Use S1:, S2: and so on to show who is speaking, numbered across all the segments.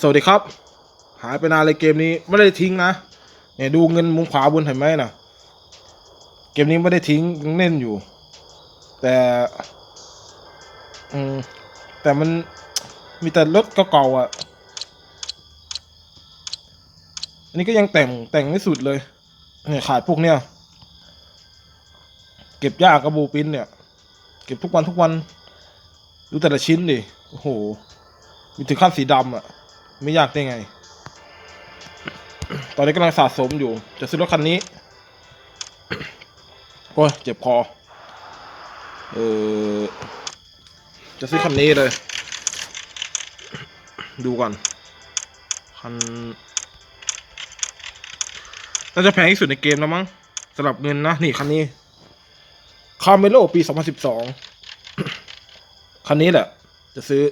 S1: สวัสดีครับ หายไปนานเลยเกมนี้ไม่ได้ทิ้งนะเนี่ยดูเงินมุมขวาบนเห็นไหมนะเกมนี้ไม่ได้ทิ้งยังเล่นอยู่ แต่อืมแต่มันมีแต่รถเก่าๆอะ อันนี้ก็ยังแต่งแต่งไม่สุดเลยเนี่ยขายพวกเนี้ยเก็บยากกระบูปิ้นเนี่ย เก็บทุกวันทุกวัน ดูแต่ละชิ้นดิ โอ้โห มีถึงขั้นสีดำอะ ไม่ยากได้ไง ตอนนี้กำลังสะสมอยู่ จะซื้อรถคันนี้ โอ้ยเจ็บคอ เออ จะซื้อคันนี้เลย ดูก่อน คัน น่าจะแพงที่สุดในเกมแล้วมั้งสำหรับเงินนะ นี่คันนี้ คาเมโลปี 2012 คันนี้แหละ จะซื้อ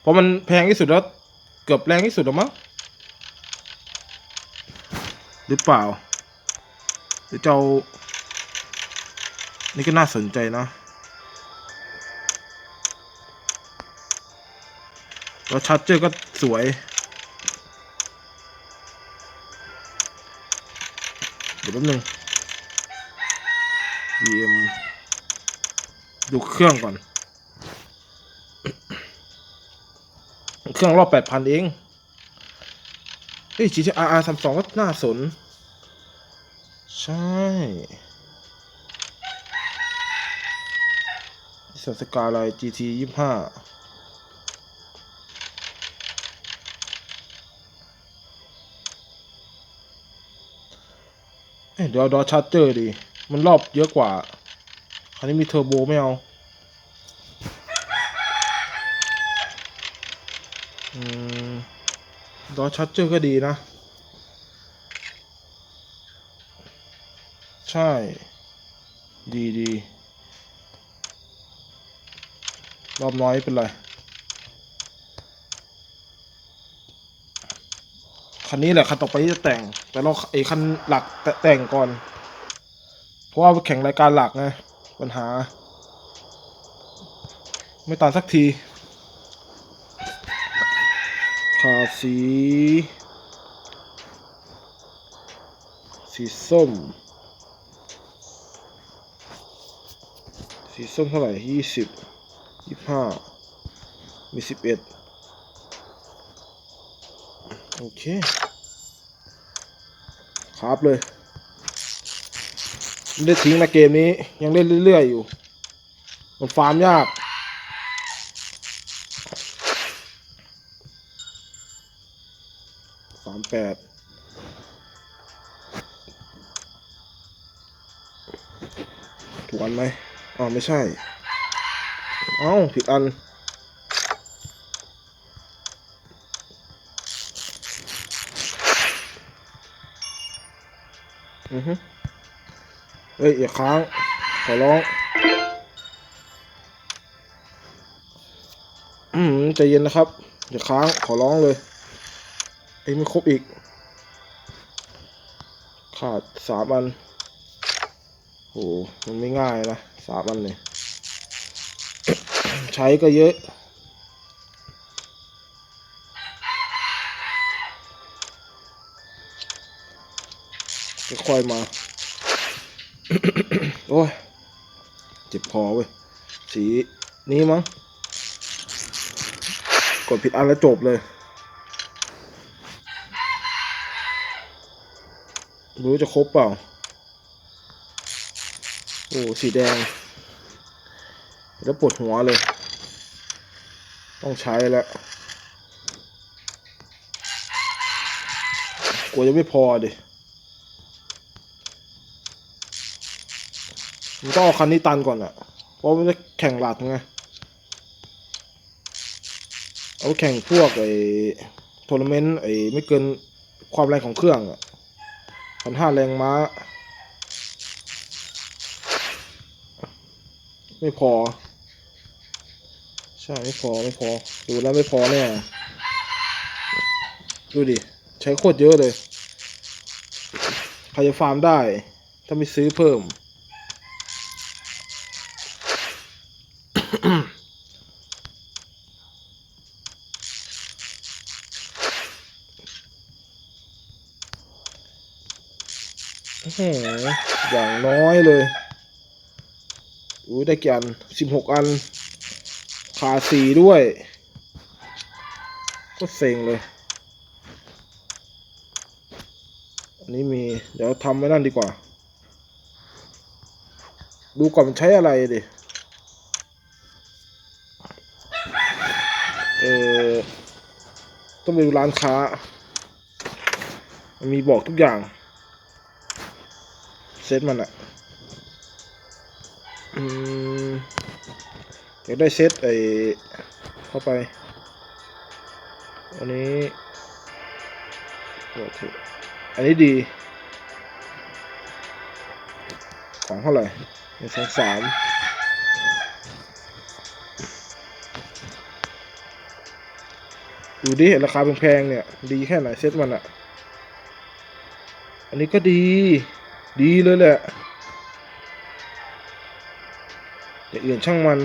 S1: เพราะมันแพงที่สุดแล้ว เกือบแรงที่สุดแล้วมั้งหรือเปล่าหรือเจ้า นี่ก็น่าสนใจนะแล้วชัดเจอร์ก็สวย เดี๋ยวแป๊บนึง VM ดูเครื่องก่อน เครื่องรอบแปดพันเองเฮ้ย GTR R 3 2ก็น่าสน ใช่สัสกาไล GT ยี่ห้าเอ้ยเดี๋ยวดอชาร์เจอร์ดิ มันรอบเยอะกว่า คันนี้มีเทอร์โบไม่เอา อืม ดอชาร์เจอร์ก็ดีนะ ใช่ ดีดีรอบน้อยเป็นไร คันนี้แหละคันต่อไปที่จะแต่ง แต่เราไอ้คันหลักแต่แต่งก่อน เพราะว่าแข่งรายการหลักไงปัญหา ไม่ตันสักทีาสี สีส้ม สีส้มเท่าไหร่ยี่สิบยี่ห้ามีสิบเอ็ดโอเคครับเลยไม่ได้ทิ้งนะเกมนี้ยังเล่นเรื่อยๆอยู่ มันฟาร์มยาก สามแปดถูกอันไหมอ๋อไม่ใช่ เอ้าผิดอันอือฮึเฮ้ย อย่าค้าง ขอร้อง อืมใจเย็นนะครับ อย่าค้าง ขอร้องเลย อ้ไม่ครบอีก ขาดสามอันโหมันไม่ง่ายนะสามอันเนี่ยใช้ก็เยอะค่อยมา โอ้ย เจ็บคอเว้ย สีนี้มั้ง กดผิดอันแล้วจบเลยไม่ รู้จะครบเปล่า โอ้สีแดง แล้วปวดหัวเลย ต้องใช้แล้วกลัวจะไม่พอดิมันต้องเอาคันนี้ตันก่อนอะเพราะมันจะแข่งหลักไง เอาแข่งพวกไอ้ทัวร์นาเมนต์ไอ้ไม่เกินความแรงของเครื่องอะ พันห้าแรงม้า ไม่พอ ใช่ไม่พอไม่พอ ดูแล้วไม่พอแน่ดูดิ ใช้โคตรเยอะเลยใครจะฟาร์มได้ ถ้าไม่ซื้อเพิ่ม อื้อหือย่างน้อยเลยอุ้ยได้กี่อันสิบหกอัน ขาดสี่ด้วย ก็เซ็งเลย อันนี้มี เดี๋ยวทำไว้นั่นดีกว่า ดูก่อนมันใช้อะไรดิ เออ ต้องไปดูร้านค้า มันมีบอกทุกอย่าง เซตมันอะอืมอยากได้เซตไอเข้าไป อันนี้โอเคอันนี้ดี ของเท่าไหร่หนึ่งสองสามดูดิราคาแพงๆเนี่ย ดีแค่ไหนเซตมันอะอันนี้ก็ดี ดีเลยแหละอย่าอื่นช่างมัน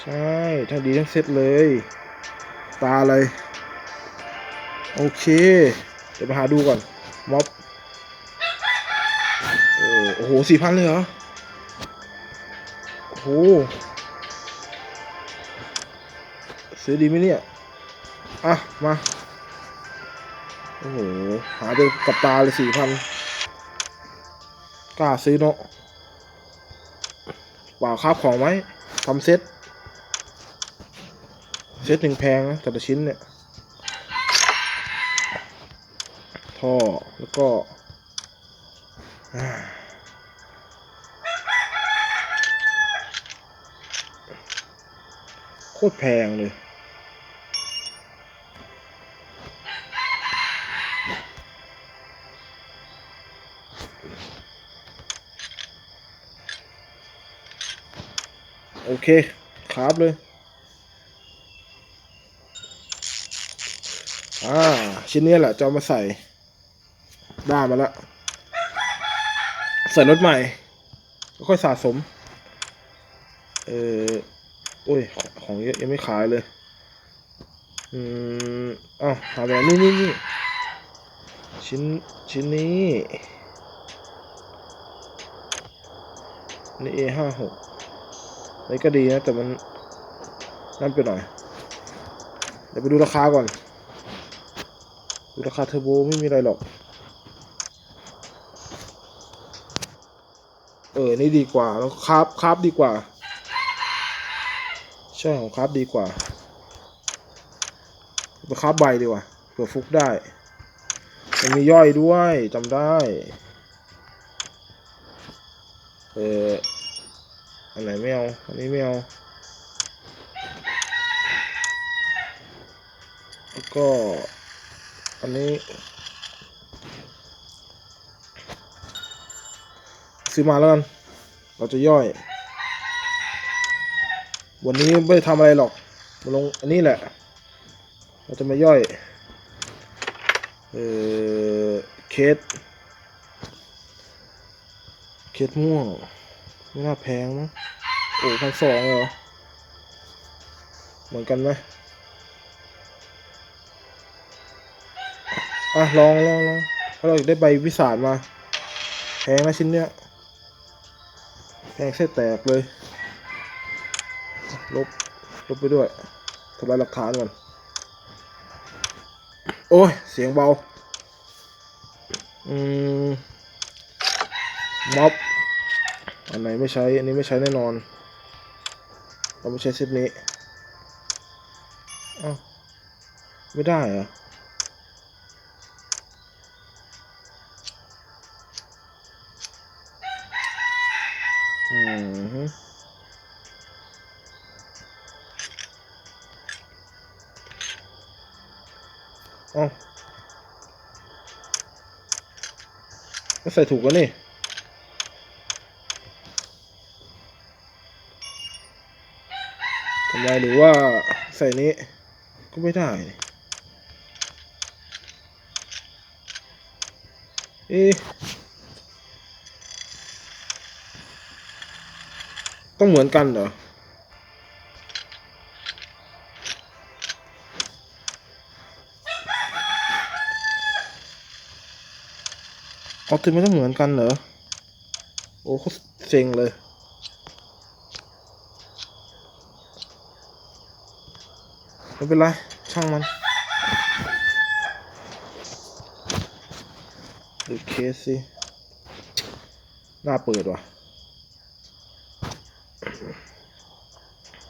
S1: ใช่ ทั้งดีทั้งเซตเลย ตาเลย โอเค เดี๋ยวไปหาดูก่อน ม็อบโอ้โหสี่พันเลยเหรอ โอ้โห ซื้อดีไหมเนี่ย อะ มา โอ้โห หาดูกับตาเลยสี่พันกล้าซื้อเนาะเปล่าครับของไว้ทำเซ็ตเซ็ตหนึ่งแพงนะแต่ละชิ้นเนี่ย ท่อ แล้วก็โคตรแพงเลย เคครับเลย อ่า ชิ้นนี้แหละจะมาใส่ ได้มาแล้ว ใส่รถใหม่แล้วค่อยสะสม เออโอ้ยของของเยอะยังไม่ขายเลย อืมอ้าวหาแบบนี้นี่นี่ชิ้น ชิ้นนี้ นี่ A ห้าหก นี่ก็ดีนะ แต่มันนั่นไปหน่อย เดี๋ยวไปดูราคาก่อน ดูราคาเทอร์โบไม่มีอะไรหรอก เออ นี่ดีกว่า แล้วคราฟคราฟดีกว่า ใช่ของคราฟดีกว่าไปคราฟใบดีกว่าเผื่อฟุกได้ มันมีย่อยด้วยจำได้ เออ อันไหนไม่เอา อันนี้ไม่เอา แล้วก็ อันนี้ซื้อมาแล้วกัน เราจะย่อย วันนี้ไม่ทำอะไรหรอก มาลงอันนี้แหละ เราจะมาย่อย เออเคส เคสม่วงไม่น่าแพงมั้ง โอ้พันสองเหรอ เหมือนกันไหมอะ ลองลองลองถ้าเราอยากได้ใบวิสาดมา แพงนะชิ้นเนี้ย แพงเส้แตกเลย ลบ ลบไปด้วยทำลายหลักฐานก่อน โอ้ย เสียงเบา อืมม็อบอันไหนไม่ใช้ อันนี้ไม่ใช้แน่นอน เราไม่ใช้เซตนี้อ้าวไม่ได้เหรออืมฮึเอ้าก็ใส่ถูกแล้วนี่ ทำ ไมหรือว่าใส่นี้ก็ไม่ได้ เอ๊ต้องเหมือนกันเหรออเอาถึงไม่ต้องเหมือนกันเหรอ โอ้โคตรเซ็งเลย ไม่เป็นไร ช่างมันดูเคสสิหน้าเปิดว่ะ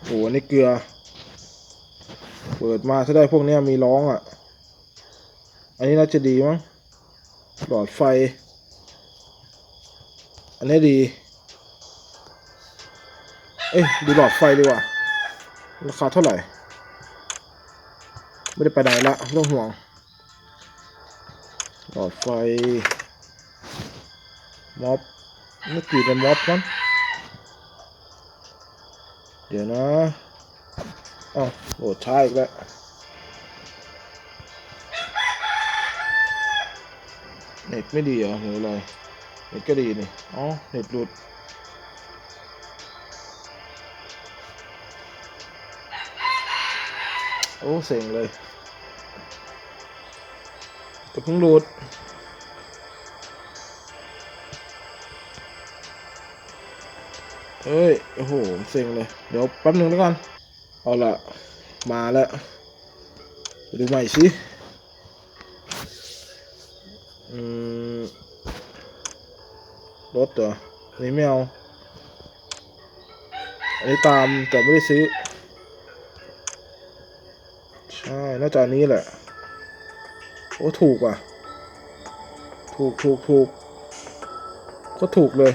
S1: โอ้อันนี่เกลือ เปิดมาถ้าได้พวกนี้มีร้องอะ อันนี้น่าจะดีมั้ง หลอดไฟ อันนี้ดี เอ้ยดูหลอดไฟดีกว่า ราคาเท่าไหร่ ไม่ได้ไปไหนละไม่ต้องห่วงหลอดไฟม็อบนี่กี่เป็นม็อบมั้งเดี๋ยวนะอ้าวโหดช้าอีกแล้วเน็ตไม่ดีเหรอหรืออะไรเน็ตก็ดีนี่อ๋อเน็ตหลุด โอ้เซ็งเลยแต่เพิ่งหลุดเอ้ย โอ้โหเซ็งเลย เดี๋ยวแป๊บหนึ่งแล้วกัน เอาละมาแล้วดูใหม่สิ อืม รถเหรออันนี้ไม่เอาอันนี้ตามแต่ไม่ได้ซื้อ ใช่น่าจะอันนี้แหละ โอ้ถูกว่ะ ถูกถูกถูกก็ถูกเลย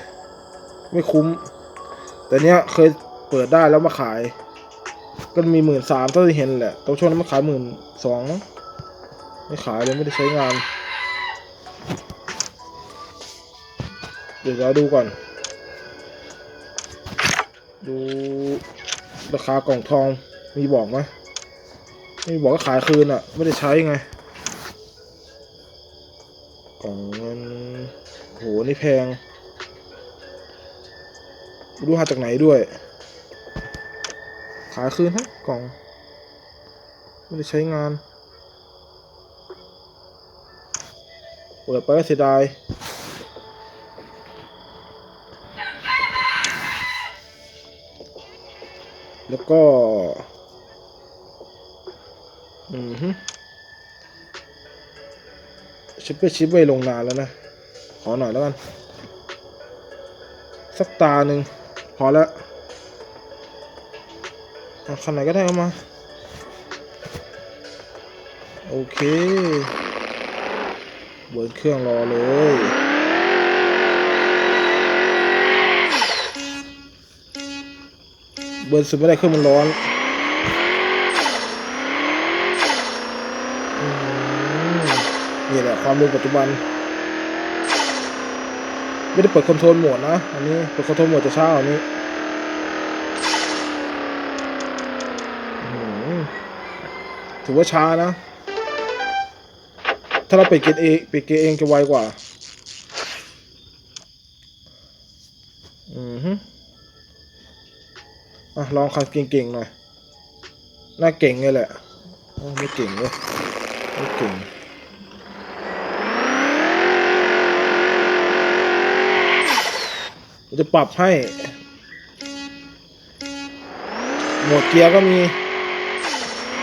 S1: ไม่คุ้ม แต่เนี้ยเคยเปิดได้แล้วมาขาย ก็มีหมื่นสามเท่าที่เห็นแหละตอนช่วงนั้นมาขายหมื่นสองมั้งไม่ขายเลยไม่ได้ใช้งาน เดี๋ยวเราดูก่อน ดูราคากล่องทองมีบอกไหม ไม่บอกก็ขายคืนอะไม่ได้ใช้ไงกล่องเงินโหนี่แพงรู้หาจากไหนด้วย ขายคืนฮะกล่อง ไม่ได้ใช้งานเปิดไปก็เสียดายแล้วก็ อืมฮึชิปเปอร์ชิปไว้ลงนานแล้วนะ ขอหน่อยแล้วกัน สักตาหนึ่งพอแล้วเอาคันไหนก็ได้เอามา โอเคเบิร์นเครื่องรอเลย เบิร์นสุดไม่ได้เครื่องมันร้อนอืม นี่แหละความเร็วปัจจุบัน ไม่ได้เปิดคอนโทรลโหมดนะ อันนี้เปิดคอนโทรลโหมดจะช้าอันนี้ถือว่าช้านะ ถ้าเราไปดเกณฑ์เองไปดเกณฑ์เองจะไวกว่า อือฮึอะลองขับเก่งๆหน่อย น่าเก่งเลยแหละ ไม่เก่งเลยไม่เก่ง จะปรับให้โหมดเกียร์ก็มี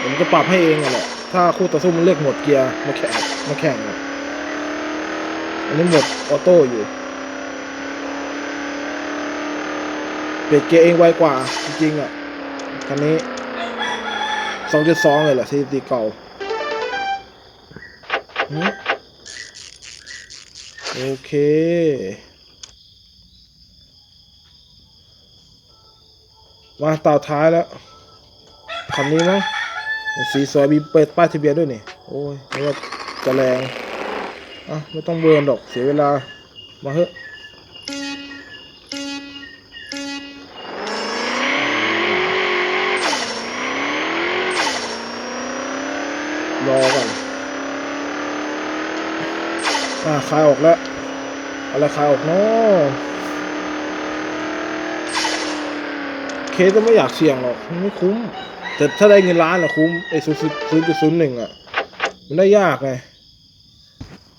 S1: ผมจะปรับให้เองแหละ ถ้าคู่ต่อสู้มันเลือกโหมดเกียร์มาแข่งมาแข่งอันนี้โหมดออโต้อยู่เปลี่ยนเกียร์เองไวกว่า จริงๆอะคันนี้2.2เลยแหละสถิติเก่าโอเค มาต่อท้ายแล้วคันนี้มั้งสีสวยมีเปิดป้ายทะเบียนด้วยนี่โอ้ยไม่ว่าจะแรงอะไม่ต้องเบิร์นหรอกเสียเวลามาเถอะรอก่อนอ่าคลายออกแล้วอะไรคลายออกเนาะ เคสก็ไม่อยากเสี่ยงหรอกไม่คุ้ม แต่ถ้าได้เงินล้านอะคุ้มไอ้ศูนย์ศูนย์จุดศูนย์หนึ่งอะมันได้ยากไง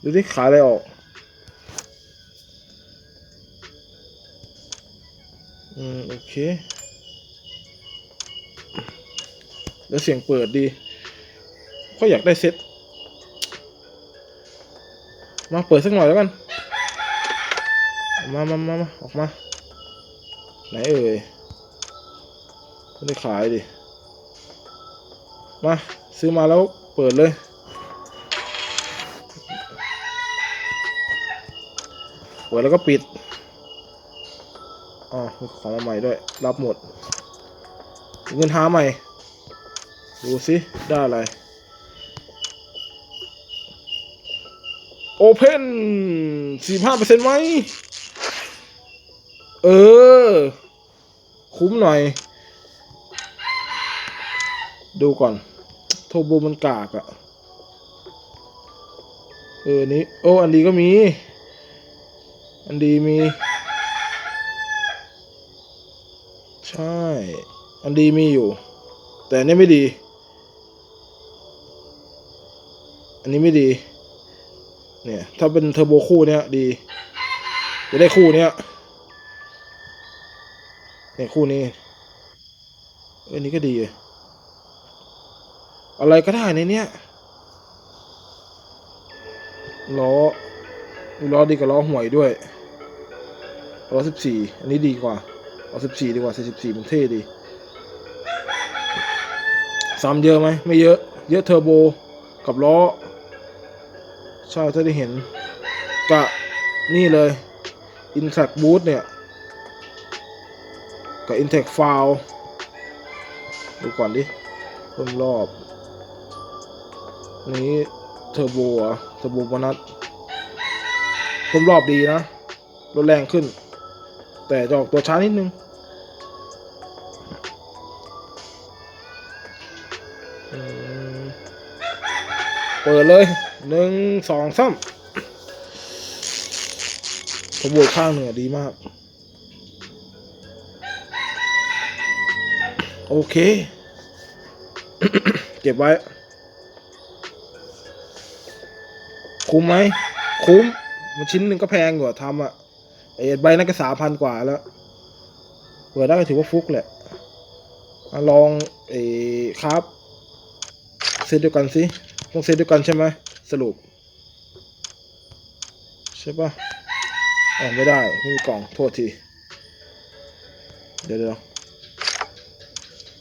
S1: ดูที่ขายอะไรออก อืม โอเค แล้วเสียงเปิดดีก็อยากได้เซ็ตมาเปิดสักหน่อยแล้วกัน มามามามาออกมา ไหนเอ่ย ไม่ได้ขายดิ มา ซื้อมาแล้วเปิดเลย เปิดแล้วก็ปิด อ๋อของมาใหม่ด้วย รับหมด เงินหาใหม่ ดูสิ ได้อะไร โอเพนสี่ห้าเปอร์เซ็นต์ไหม เออ คุ้มหน่อย ดูก่อนโทโบมันกากอะเออนี้โอ้อันดีก็มี อันดีมี ใช่ อันดีมีอยู่ แต่อันนี้ไม่ดี อันนี้ไม่ดี เนี่ย ถ้าเป็นเทอร์โบคู่เนี้ยดี จะได้คู่เนี้ยเนี่ยคู่นี้เอันนี้ก็ดีเลย อะไรก็ได้ในเนี้ยล้อล้อดีกว่าล้อห่วยด้วยล้อสิบสี่อันนี้ดีกว่าล้อสิบสี่ดีกว่าสิบสี่มันเท่ดีซ้ำเยอะไหมไม่เยอะ เยอะเทอร์โบกับล้อใช่ถ้าได้เห็นกะนี่เลย i n t a c Boot เนี่ย กับ i n t a c f i l e ดูก่อนดิเพิ่มรอบ นี้เทอร์โบอะเทอร์โบโบนัสเพิ่มรอบดีนะรถแรงขึ้น แต่จะออกตัวช้านิดนึงเปิดเลยหนึ่งสองสามขบวนข้างเหนึ่งอดีมาก โอเค เก็บไว้ คุ้มไหม คุ้ม มันชิ้นหนึ่งก็แพงกว่าทำอะไอ้ใบนั้นก็สามพันกว่าแล้วเปิดได้ก็ถือว่าฟุกแหละมาลองไอ้ครับเซตเดียวกันสิต้องเซตเดียวกันใช่ไหมสรุป ใช่ปะอ๋อไม่ได้ ไม่มีกล่องโทษที เดี๋ยวเดี๋ยว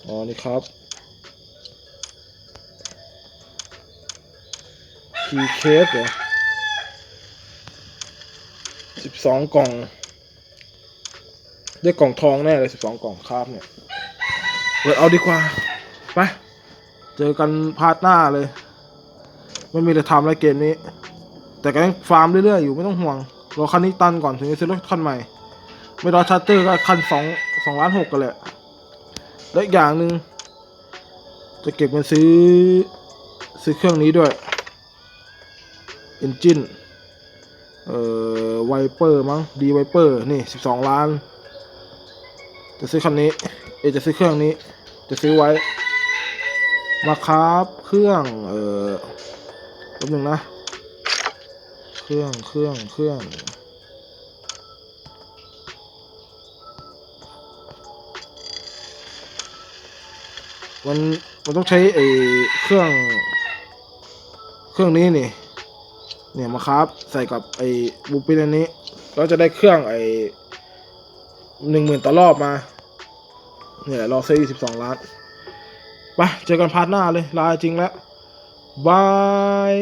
S1: อ๋อนี่ครับ คีเคสเหรอสิบสองกล่อง ได้กล่องทองแน่เลยสิบสองกล่องครับเนี่ยเปิดเอาดีกว่า ไป เจอกันพาร์ทหน้าเลย ไม่มีอะไรทำแล้วเกมนี้ แต่ก็ยังฟาร์มเรื่อยๆ อยู่ไม่ต้องห่วง รอคันนี้ตันก่อนถึงจะซื้อรถคันใหม่ ไม่รอชาร์เตอร์ก็คันสองสองล้านหกกันแหละ และอีกอย่างหนึ่งจะเก็บเงินซื้อซื้อเครื่องนี้ด้วย Engine เอ่อไวเปอร์มั้งดีไวเปอร์นี่สิบสองล้าน จะซื้อคันนี้ เอจะซื้อเครื่องนี้ จะซื้อไว้ มาครับเครื่องเอ่อแป๊บหนึงนะ เครื่องเครื่องเครื่องมันมันต้องใช้ไอ้เครื่อง เครื่องนี้นี่ เนี่ยมาครับใส่กับไอ้บูปินอันนี้เราจะได้เครื่องไอ้หนึ่งหมื่นต่อรอบมา เนี่ยรอซื้อสิบสองล้านไปเจอกันพาร์ทหน้าเลย ลาจริงแล้วบาย